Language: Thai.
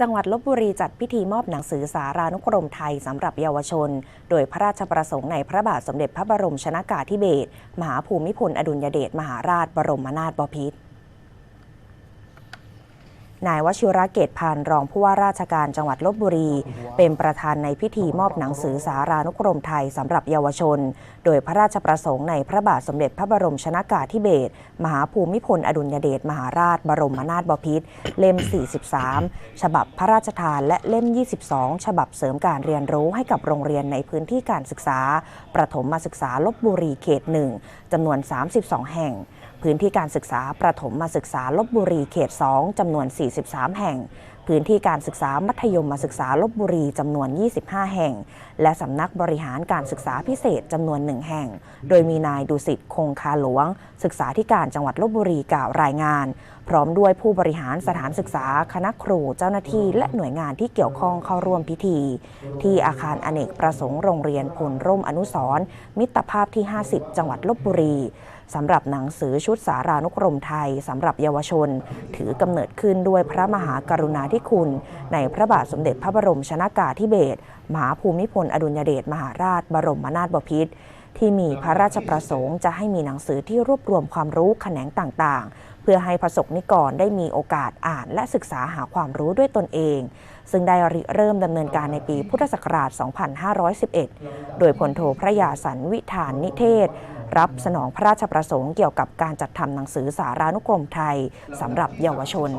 จังหวัดลบบุรีจัดพิธีมอบหนังสือสารานุกรมไทยสำหรับเยาวชน โดยพระราชประสงค์ในพระบาทสมเด็จพระบรมชนากาธิเบศรมหาภูมิพลอดุลยเดชมหาราชบรมนาถบพิตร นายวชิระเกตพันธ์รองผู้ว่าราชการจังหวัดลบบุรี เป็นประธานในพิธีมอบหนังสือสารานุกรมไทยสำหรับเยาวชน โดยพระราชประสงค์ในพระบาทสมเด็จพระบรมชนากาธิเบศรมหาภูมิพลอดุลยเดชมหาราช บรมนาถบพิตรเล่ม 43 ฉบับพระราชทานและเล่ม 22 ฉบับเสริมการเรียนรู้ให้กับโรงเรียนในพื้นที่การศึกษา ประถมมาศึกษาลบบุรีเขตหนึ่งจำนวน 32 แห่ง พื้นที่การศึกษาประถมมาศึกษาลบบุรีเขต 2 จำนวน 43 แห่ง พื้นที่การศึกษามัธยมมาศึกษาลบบุรีจำนวน 25 แห่ง และสำนักบริหารการศึกษาพิเศษจำนวนหนึ่งแห่ง โดยมีนายดุสิตคงคาหลวง ศึกษาธิการจังหวัดลบบุรีกล่าวรายงาน พร้อมด้วยผู้บริหารสถานศึกษาคณะครูเจ้าหน้าที่และหน่วยงานที่เกี่ยวข้องเข้าร่วมพิธี ที่อาคารอเนกประสงค์โรงเรียนพลร่มอนุสรณ์มิตรภาพที่ 50 จังหวัดลบบุรีสำหรับหนังสือชุดสารานุกรมไทยสำหรับเยาวชน ถือกำเนิดขึ้นด้วยพระมหากรุณาธิคุณ ในพระบาทสมเด็จพระบรมชนากาธิเบศรมหาภูมิพลอดุลยเดชมหาราช บรมนาถบพิตรที่มีพระราชประสงค์จะให้มีหนังสือที่รวบรวมความรู้แขนงต่างๆ เพื่อให้ประสบนิกรได้มีโอกาสอ่านและศึกษาหาความรู้ด้วยตนเอง ซึ่งได้ริเริ่มดำเนินการในปีพุทธศักราช 2511 โดยพลโทพระยาสันวิธานนิเทศ รับสนองพระราชประสงค์เกี่ยวกับการจัดทำหนังสือสารานุกรมไทยสำหรับเยาวชน